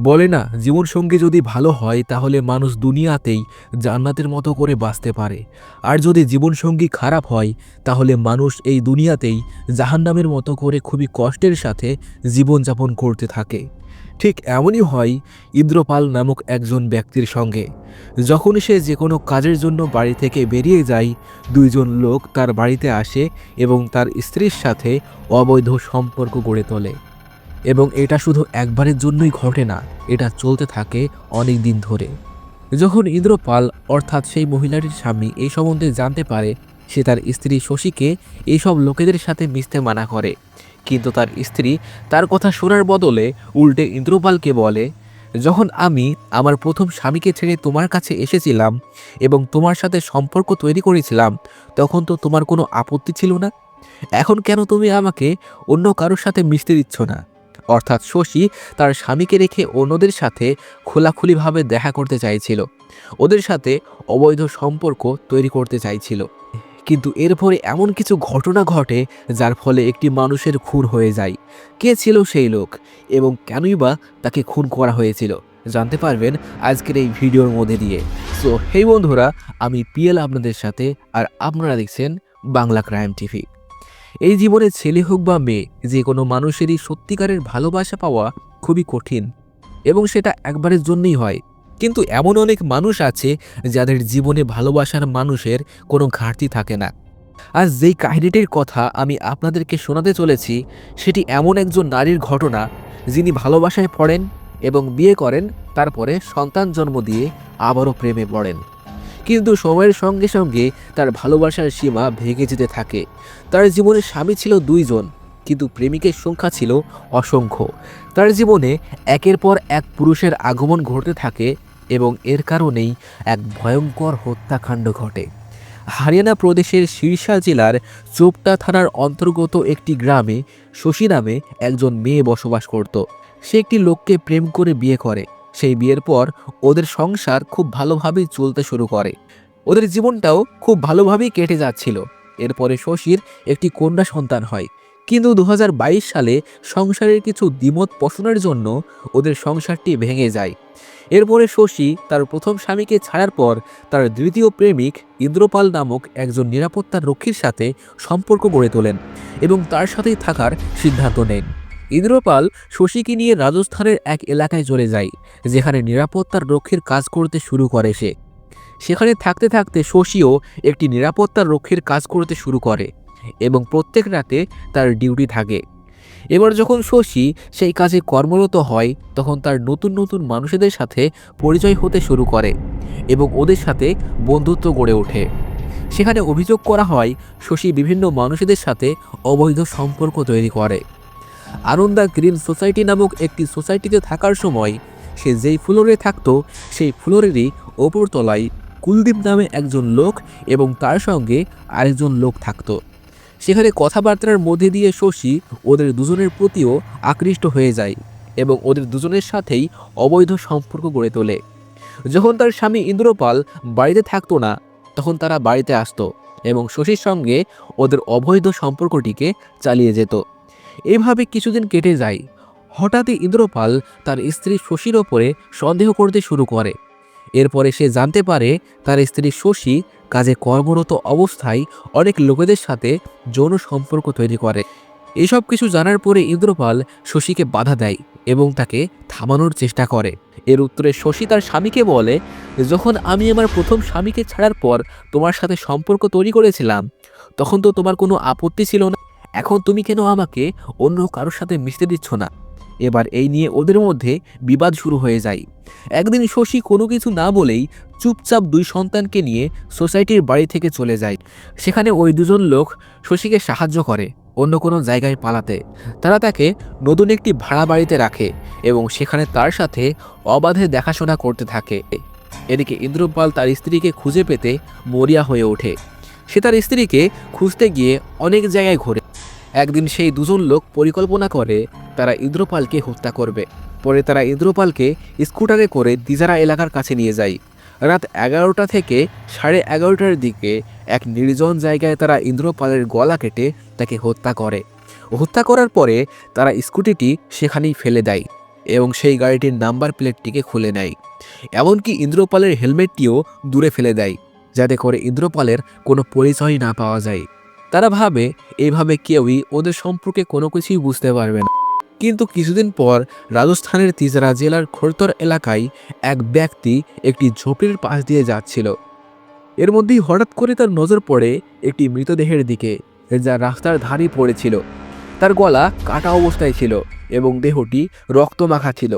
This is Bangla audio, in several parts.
বলে না জীবনসঙ্গী যদি ভালো হয়, তাহলে মানুষ দুনিয়াতেই জান্নাতের মতো করে বাঁচতে পারে। আর যদি জীবনসঙ্গী খারাপ হয়, তাহলে মানুষ এই দুনিয়াতেই জাহান্নামের মতো করে খুবই কষ্টের সাথে জীবনযাপন করতে থাকে। ঠিক এমনই হয় ইন্দ্রপাল নামক একজন ব্যক্তির সঙ্গে। যখন সে যে কোনো কাজের জন্য বাড়ি থেকে বেরিয়ে যায়, দুইজন লোক তার বাড়িতে আসে এবং তার স্ত্রীর সাথে অবৈধ সম্পর্ক গড়ে তোলে। এবং এটা শুধু একবারের জন্যই ঘটে না, এটা চলতে থাকে অনেক দিন ধরে। যখন ইন্দ্রপাল, অর্থাৎ সেই মহিলাটির স্বামী, এই সম্বন্ধে জানতে পারে, সে তার স্ত্রী শশীকে এইসব লোকেদের সাথে মিশতে মানা করে। কিন্তু তার স্ত্রী তার কথা শোনার বদলে উল্টে ইন্দ্রপালকে বলে, যখন আমি আমার প্রথম স্বামীকে ছেড়ে তোমার কাছে এসেছিলাম এবং তোমার সাথে সম্পর্ক তৈরি করেছিলাম, তখন তো তোমার কোনো আপত্তি ছিল না? এখন কেন তুমি আমাকে অন্য কারোর সাথে মিশতে দিচ্ছ না? অর্থাৎ শশী তার স্বামীকে রেখে অন্যদের সাথে খোলাখুলিভাবে দেখা করতে চাইছিল। ওদের সাথে অবৈধ সম্পর্ক তৈরি করতে চাইছিল। কিন্তু এরপরে এমন কিছু ঘটনা ঘটে যার ফলে একটি মানুষের খুন হয়ে যায়। কে ছিল সেই লোক এবং কেনই বা তাকে খুন করা হয়েছিল জানতে পারবেন আজকের এই ভিডিওর মধ্যে দিয়ে। সো হেই বন্ধুরা, আমি পিএল আপনাদের সাথে আর আপনারা দেখছেন বাংলা ক্রাইম টিভি। এই জীবনে ছেলে হোক বা মেয়ে, যে কোনো মানুষেরই সত্যিকারের ভালোবাসা পাওয়া খুবই কঠিন এবং সেটা একবারের জন্যই হয়। কিন্তু এমন অনেক মানুষ আছে যাদের জীবনে ভালোবাসার মানুষের কোনো ঘাটতি থাকে না। আজ যেই কাহিনীটির কথা আমি আপনাদেরকে শোনাতে চলেছি, সেটি এমন একজন নারীর ঘটনা যিনি ভালোবাসায় পড়েন এবং বিয়ে করেন, তারপরে সন্তান জন্ম দিয়ে আবারও প্রেমে পড়েন। কিন্তু সময়ের সঙ্গে সঙ্গে তার ভালোবাসার সীমা ভেঙে যেতে থাকে। তার জীবনে স্বামী ছিল দুইজন, কিন্তু প্রেমিকের সংখ্যা ছিল অসংখ্য। তার জীবনে একের পর এক পুরুষের আগমন ঘটতে থাকে এবং এর কারণেই এক ভয়ঙ্কর হত্যাকাণ্ড ঘটে। হারিয়ানা প্রদেশের শীর্ষা জেলার চোপটা থানার অন্তর্গত একটি গ্রামে শশী নামে একজন মেয়ে বসবাস করত। সে একটি লোককে প্রেম করে বিয়ে করে। সেই বিয়ের পর ওদের সংসার খুব ভালোভাবেই চলতে শুরু করে। ওদের জীবনটাও খুব ভালোভাবেই কেটে যাচ্ছিল। এরপরে শশীর একটি কন্যা সন্তান হয়। কিন্তু দু হাজার বাইশ সালে সংসারের কিছু দ্বিমত পোষণের জন্য ওদের সংসারটি ভেঙে যায়। এরপরে শশী তার প্রথম স্বামীকে ছাড়ার পর তার দ্বিতীয় প্রেমিক ইন্দ্রপাল নামক একজন নিরাপত্তার রক্ষীর সাথে সম্পর্ক গড়ে তোলেন এবং তার সাথেই থাকার সিদ্ধান্ত নেন। ইন্দ্রপাল শশীকে নিয়ে রাজস্থানের এক এলাকায় চলে যায়, যেখানে নিরাপত্তার রক্ষীর কাজ করতে শুরু করে সে। সেখানে থাকতে থাকতে শশীও একটি নিরাপত্তার রক্ষীর কাজ করতে শুরু করে এবং প্রত্যেক রাতে তার ডিউটি থাকে। এবার যখন শশী সেই কাজে কর্মরত হয়, তখন তার নতুন নতুন মানুষদের সাথে পরিচয় হতে শুরু করে এবং ওদের সাথে বন্ধুত্ব গড়ে ওঠে। সেখানে অভিযোগ করা হয়, শশী বিভিন্ন মানুষদের সাথে অবৈধ সম্পর্ক তৈরি করে। আনন্দা গ্রিন সোসাইটি নামক একটি সোসাইটিতে থাকার সময় সে যেই ফ্লোরে থাকতো, সেই ফ্লোরেরই ওপরতলায় কুলদীপ নামে একজন লোক এবং তার সঙ্গে আরেকজন লোক থাকতো। সেখানে কথাবার্তার মধ্যে দিয়ে শশী ওদের দুজনের প্রতিও আকৃষ্ট হয়ে যায় এবং ওদের দুজনের সাথেই অবৈধ সম্পর্ক গড়ে তোলে। যখন তার স্বামী ইন্দ্রপাল বাড়িতে থাকতো না, তখন তারা বাড়িতে আসতো এবং শশীর সঙ্গে ওদের অবৈধ সম্পর্কটিকে চালিয়ে যেত। এভাবে কিছুদিন কেটে যায়। হঠাৎই ইন্দ্রপাল তার স্ত্রী শশীর ওপরে সন্দেহ করতে শুরু করে। এরপরে সে জানতে পারে তার স্ত্রী শশী কাজে কর্মরত অবস্থায় অনেক লোকেদের সাথে যৌন সম্পর্ক তৈরি করে। এসব কিছু জানার পরে ইন্দ্রপাল শশীকে বাধা দেয় এবং তাকে থামানোর চেষ্টা করে। এর উত্তরে শশী তার স্বামীকে বলে, যখন আমি আমার প্রথম স্বামীকে ছাড়ার পর তোমার সাথে সম্পর্ক তৈরি করেছিলাম, তখন তো তোমার কোনো আপত্তি ছিল না। এখন তুমি কেন আমাকে অন্য কারোর সাথে মিশতে দিচ্ছ না? এবার এই নিয়ে ওদের মধ্যে বিবাদ শুরু হয়ে যায়। একদিন শশী কোনো কিছু না বলেই চুপচাপ দুই সন্তানকে নিয়ে সোসাইটির বাড়ি থেকে চলে যায়। সেখানে ওই দুজন লোক শশীকে সাহায্য করে অন্য কোনো জায়গায় পালাতে। তারা তাকে নতুন একটি ভাড়া বাড়িতে রাখে এবং সেখানে তার সাথে অবাধে দেখাশোনা করতে থাকে। এদিকে ইন্দ্রপাল তার স্ত্রীকে খুঁজে পেতে মরিয়া হয়ে ওঠে। সে তার স্ত্রীকে খুঁজতে গিয়ে অনেক জায়গায় ঘোরে। একদিন সেই দুজন লোক পরিকল্পনা করে তারা ইন্দ্রপালকে হত্যা করবে। পরে তারা ইন্দ্রপালকে স্কুটারে করে দিজারা এলাকার কাছে নিয়ে যায়। রাত এগারোটা থেকে সাড়ে এগারোটার দিকে এক নির্জন জায়গায় তারা ইন্দ্রপালের গলা কেটে তাকে হত্যা করে। হত্যা করার পরে তারা স্কুটিটি সেখানেই ফেলে দেয় এবং সেই গাড়িটির নাম্বার প্লেটটিকে খুলে নেয়। এমনকি ইন্দ্রপালের হেলমেটটিও দূরে ফেলে দেয়। যাতে করে ইন্দ্রপালের কোনো পরিচয় না পাওয়া যায়। তারা ভাবে এইভাবে কেউই ওদের সম্পর্কে কোনো কিছুই বুঝতে পারবে না। কিন্তু কিছুদিন পর রাজস্থানের তিজারা জেলার খোরতর এলাকায় এক ব্যক্তি একটি ঝোপড়ির পাশ দিয়ে যাচ্ছিল। এর মধ্যেই হঠাৎ করে তার নজর পড়ে একটি মৃতদেহের দিকে, যা রাস্তার ধারে পড়েছিল। তার গলা কাটা অবস্থায় ছিল এবং দেহটি রক্তমাখা ছিল।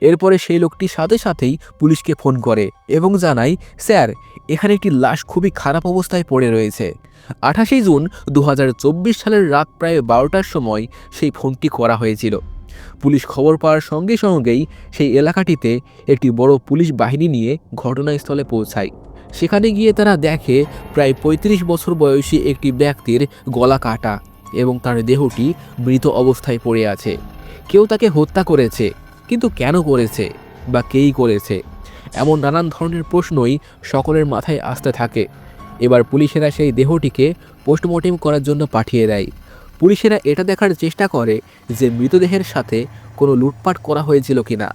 এরপরে সেই লোকটি সাথে সাথেই পুলিশকে ফোন করে এবং জানায়, স্যার, এখানে একটি লাশ খুবই খারাপ অবস্থায় পড়ে রয়েছে। আঠাশে জুন দু হাজার চব্বিশ সালের রাত প্রায় বারোটার সময় সেই ফোনটি করা হয়েছিল। পুলিশ খবর পাওয়ার সঙ্গে সঙ্গেই সেই এলাকাটিতে একটি বড় পুলিশ বাহিনী নিয়ে ঘটনাস্থলে পৌঁছায়। সেখানে গিয়ে তারা দেখে, প্রায় ৩৫ বছর বয়সী একটি ব্যক্তির গলা কাটা এবং তার দেহটি মৃত অবস্থায় পড়ে আছে। কেউ তাকে হত্যা করেছে। কিন্তু কেন করেছে বা কেই করেছে? এমন নানান ধরনের প্রশ্নই সকলের মাথায় আসতে থাকে। এবার পুলিশেরা সেই দেহটিকে পোস্টমর্টেম করার জন্য পাঠিয়ে দেয়। পুলিশেরা এটা দেখার চেষ্টা করে যে মৃতদেহের সাথে কোনো লুটপাট করা হয়েছিল কিনা।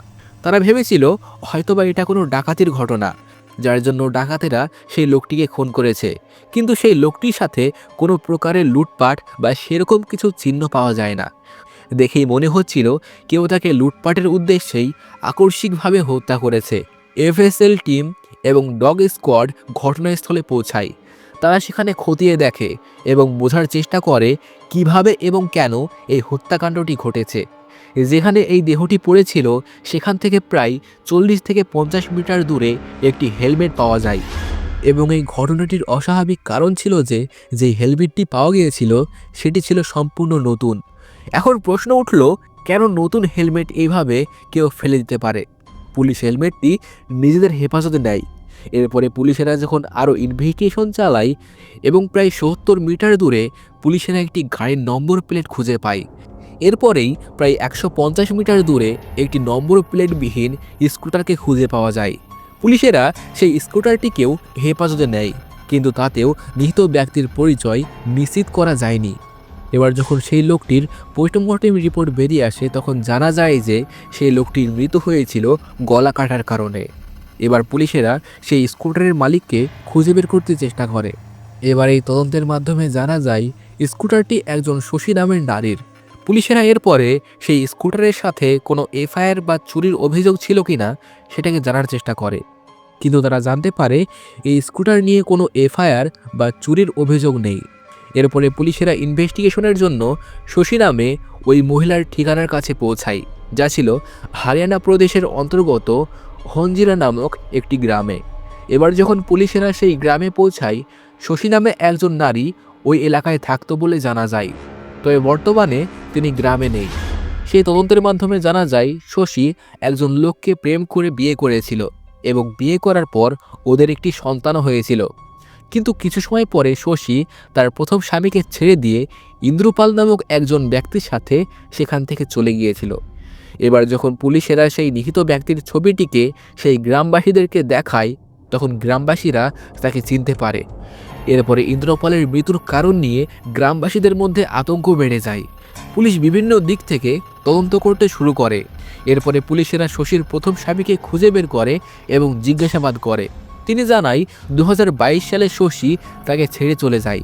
তারা ভেবেছিল হয়তোবা এটা কোনো ডাকাতির ঘটনা, যার জন্য ডাকাতেরা সেই লোকটিকে খুন করেছে। কিন্তু সেই লোকটির সাথে কোনো প্রকারের লুটপাট বা সেরকম কিছু চিহ্ন পাওয়া যায় না। দেখেই মনে হচ্ছিল কেউ তাকে লুটপাটের উদ্দেশ্যেই আকস্মিকভাবে হত্যা করেছে। এফএসএল টিম এবং ডগ স্কোয়াড ঘটনাস্থলে পৌঁছায়। তারা সেখানে খতিয়ে দেখে এবং বোঝার চেষ্টা করে কীভাবে এবং কেন এই হত্যাকাণ্ডটি ঘটেছে। যেখানে এই দেহটি পড়েছিল, সেখান থেকে প্রায় চল্লিশ থেকে পঞ্চাশ মিটার দূরে একটি হেলমেট পাওয়া যায়। এবং এই ঘটনাটির অস্বাভাবিক কারণ ছিল যে, যেই হেলমেটটি পাওয়া গিয়েছিল, সেটি ছিল সম্পূর্ণ নতুন। এখন প্রশ্ন উঠল, কেন নতুন হেলমেট এইভাবে কেউ ফেলে দিতে পারে? পুলিশ হেলমেটটি নিজেদের হেফাজতে নেয়। এরপরে পুলিশেরা যখন আরও ইনভেস্টিগেশন চালায় এবং প্রায় সত্তর মিটার দূরে পুলিশেরা একটি গাড়ির নম্বর প্লেট খুঁজে পায়। এরপরেই প্রায় একশো পঞ্চাশ মিটার দূরে একটি নম্বর প্লেটবিহীন স্কুটারকে খুঁজে পাওয়া যায়। পুলিশেরা সেই স্কুটারটিকেও হেফাজতে নেয়, কিন্তু তাতেও নিহত ব্যক্তির পরিচয় নিশ্চিত করা যায়নি। এবার যখন সেই লোকটির পোস্টমর্টেম রিপোর্ট বেরিয়ে আসে, তখন জানা যায় যে সেই লোকটির মৃত হয়েছিল গলা কাটার কারণে। এবার পুলিশেরা সেই স্কুটারের মালিককে খুঁজে বের করতে চেষ্টা করে। এবার এই তদন্তের মাধ্যমে জানা যায়, স্কুটারটি একজন শশী নামের নারীর। পুলিশেরা এরপরে সেই স্কুটারের সাথে কোনো এফআইআর বা চুরির অভিযোগ ছিল কি না সেটাকে জানার চেষ্টা করে। কিন্তু তারা জানতে পারে এই স্কুটার নিয়ে কোনো এফআইআর বা চুরির অভিযোগ নেই। এরপরে পুলিশেরা ইনভেস্টিগেশনের জন্য শশী নামে ওই মহিলার ঠিকানার কাছে পৌঁছায়, যা ছিল হারিয়ানা প্রদেশের অন্তর্গত হঞ্জিরা নামক একটি গ্রামে। এবার যখন পুলিশেরা সেই গ্রামে পৌঁছায়, শশী নামে একজন নারী ওই এলাকায় থাকতো বলে জানা যায়। তবে বর্তমানে তিনি গ্রামে নেই। সেই তদন্তের মাধ্যমে জানা যায়, শশী একজন লোককে প্রেম করে বিয়ে করেছিল এবং বিয়ে করার পর ওদের একটি সন্তানও হয়েছিল। কিন্তু কিছু সময় পরে শশী তার প্রথম স্বামীকে ছেড়ে দিয়ে ইন্দ্রপাল নামক একজন ব্যক্তির সাথে সেখান থেকে চলে গিয়েছিল। এবার যখন পুলিশেরা সেই নিহিত ব্যক্তির ছবিটিকে সেই গ্রামবাসীদেরকে দেখায়, তখন গ্রামবাসীরা তাকে চিনতে পারে। এরপরে ইন্দ্রপালের মৃত্যুর কারণ নিয়ে গ্রামবাসীদের মধ্যে আতঙ্ক বেড়ে যায়। পুলিশ বিভিন্ন দিক থেকে তদন্ত করতে শুরু করে। এরপরে পুলিশেরা শশীর প্রথম স্বামীকে খুঁজে বের করে এবং জিজ্ঞাসাবাদ করে। তিনি জানায় দু হাজার বাইশ সালে শশী তাকে ছেড়ে চলে যায়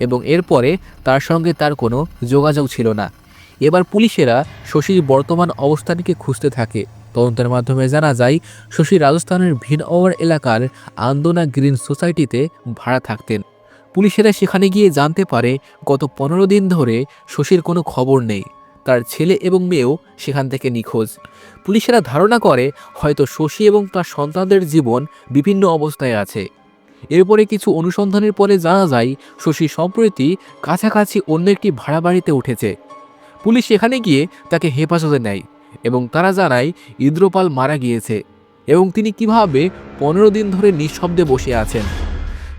এবং এরপরে তার সঙ্গে তার কোনো যোগাযোগ ছিল না। এবার পুলিশেরা শশীর বর্তমান অবস্থানকে খুঁজতে থাকে। তদন্তের মাধ্যমে জানা যায়, শশী রাজস্থানের ভিনওয়ার এলাকার আন্দোনা গ্রিন সোসাইটিতে ভাড়া থাকতেন। পুলিশেরা সেখানে গিয়ে জানতে পারে, গত পনেরো দিন ধরে শশীর কোনো খবর নেই। তার ছেলে এবং মেয়েও সেখান থেকে নিখোঁজ। পুলিশেরা ধারণা করে, হয়তো শশী এবং তার সন্তানদের জীবন বিভিন্ন অবস্থায় আছে। এরপরে কিছু অনুসন্ধানের পরে জানা যায়, শশী সম্প্রতি কাছাকাছি অন্য একটি ভাড়া বাড়িতে উঠেছে। পুলিশ সেখানে গিয়ে তাকে হেফাজতে নেয়। এবং তারা জানায় ইদ্রপাল মারা গিয়েছে এবং তিনি কীভাবে পনেরো দিন ধরে নিঃশব্দে বসে আছেন।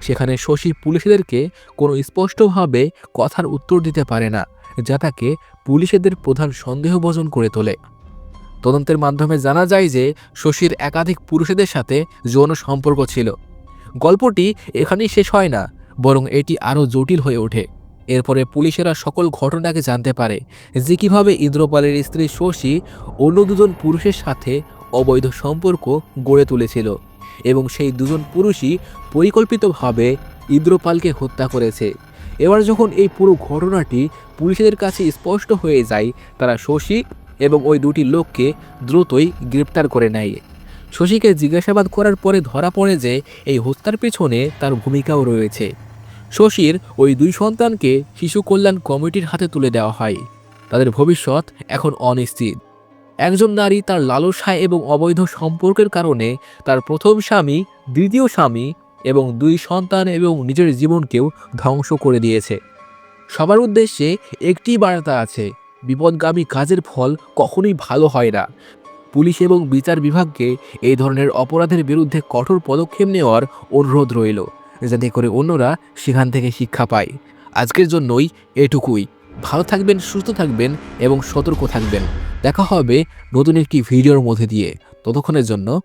সেখানে শশী পুলিশদেরকে কোনো স্পষ্টভাবে কথার উত্তর দিতে পারে না, যা তাকে পুলিশেদের প্রধান সন্দেহভোজন করে তোলে। তদন্তের মাধ্যমে জানা যায় যে, শশীর একাধিক পুরুষদের সাথে যৌন সম্পর্ক ছিল। গল্পটি এখানেই শেষ হয় না, বরং এটি আরও জটিল হয়ে ওঠে। এরপরে পুলিশেরা সকল ঘটনাকে জানতে পারে যে কীভাবে ইন্দ্রপালের স্ত্রী শশী অন্য দুজন পুরুষের সাথে অবৈধ সম্পর্ক গড়ে তুলেছিল এবং সেই দুজন পুরুষই পরিকল্পিতভাবে ইন্দ্রপালকে হত্যা করেছে। এবার যখন এই পুরো ঘটনাটি পুলিশের কাছে স্পষ্ট হয়ে যায়, তারা শশী এবং ওই দুটি লোককে দ্রুতই গ্রেপ্তার করে নেয়। শশীকে জিজ্ঞাসাবাদ করার পরে ধরা পড়ে যে এই হত্যার পেছনে তার ভূমিকাও রয়েছে। শশীর ওই দুই সন্তানকে শিশু কল্যাণ কমিটির হাতে তুলে দেওয়া হয়। তাদের ভবিষ্যৎ এখন অনিশ্চিত। একজন নারী তার লালসায় এবং অবৈধ সম্পর্কের কারণে তার প্রথম স্বামী, দ্বিতীয় স্বামী এবং দুই সন্তান এবং নিজের জীবনকেও ধ্বংস করে দিয়েছে। সবার উদ্দেশ্যে একটি বার্তা আছে, বিপদগামী কাজের ফল কখনোই ভালো হয় না। পুলিশ এবং বিচার বিভাগকে এই ধরনের অপরাধের বিরুদ্ধে কঠোর পদক্ষেপ নেওয়ার অনুরোধ রইল। যাতে করে অন্যরা সেখান থেকে শিক্ষা পায়। আজকের জন্যই এটুকুই। ভালো থাকবেন, সুস্থ থাকবেন এবং সতর্ক থাকবেন। দেখা হবে নতুন একটি ভিডিওর মধ্যে দিয়ে। ততক্ষণের জন্য